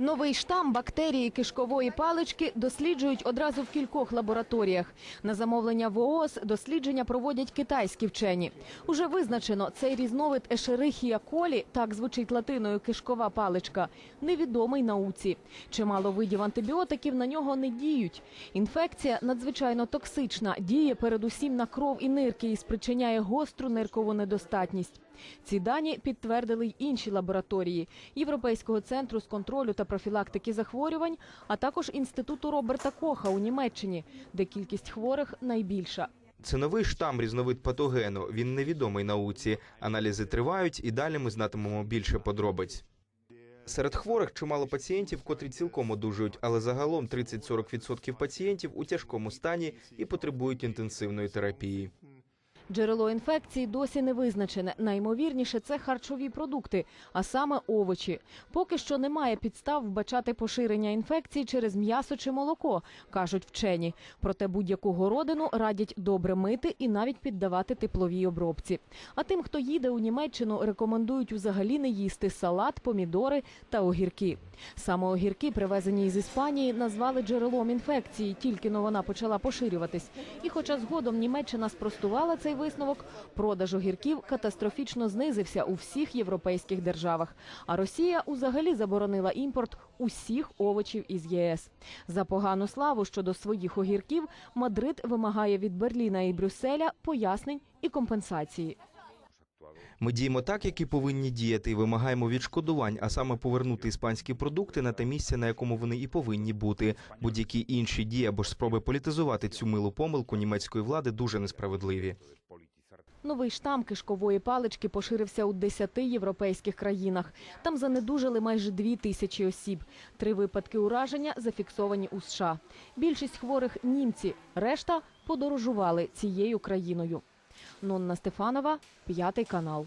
Новий штам бактерії кишкової палички досліджують одразу в кількох лабораторіях. На замовлення ВООЗ дослідження проводять китайські вчені. Уже визначено, цей різновид Ешерихія колі, так звучить латиною кишкова паличка, невідомий науці. Чимало видів антибіотиків на нього не діють. Інфекція надзвичайно токсична, діє передусім на кров і нирки і спричиняє гостру ниркову недостатність. Ці дані підтвердили й інші лабораторії Європейського центру з контролю та профілактики захворювань, а також інституту Роберта Коха у Німеччині, де кількість хворих найбільша. Це новий штам різновид патогену. Він невідомий науці. Аналізи тривають, і далі ми знатимемо більше подробиць. Серед хворих чимало пацієнтів, котрі цілком одужують, але загалом 30-40% пацієнтів у тяжкому стані і потребують інтенсивної терапії. Джерело інфекції досі не визначене. Найімовірніше це харчові продукти, а саме овочі. Поки що немає підстав вбачати поширення інфекції через м'ясо чи молоко, кажуть вчені. Проте будь-яку городину радять добре мити і навіть піддавати тепловій обробці. А тим, хто їде у Німеччину, рекомендують взагалі не їсти салат, помідори та огірки. Саме огірки, привезені із Іспанії, назвали джерелом інфекції, тільки но вона почала поширюватись. І хоча згодом Німеччина спростувала цей висновок, продаж огірків катастрофічно знизився у всіх європейських державах. А Росія узагалі заборонила імпорт усіх овочів із ЄС. За погану славу щодо своїх огірків Мадрид вимагає від Берліна і Брюсселя пояснень і компенсації. Ми діємо так, як і повинні діяти, і вимагаємо відшкодувань, а саме повернути іспанські продукти на те місце, на якому вони і повинні бути. Будь-які інші дії або ж спроби політизувати цю милу помилку німецької влади дуже несправедливі. Новий штам кишкової палички поширився у 10 європейських країнах. Там занедужили майже дві тисячі осіб. Три випадки ураження зафіксовані у США. Більшість хворих німці, решта подорожували цією країною. Нонна Стефанова, п'ятий канал.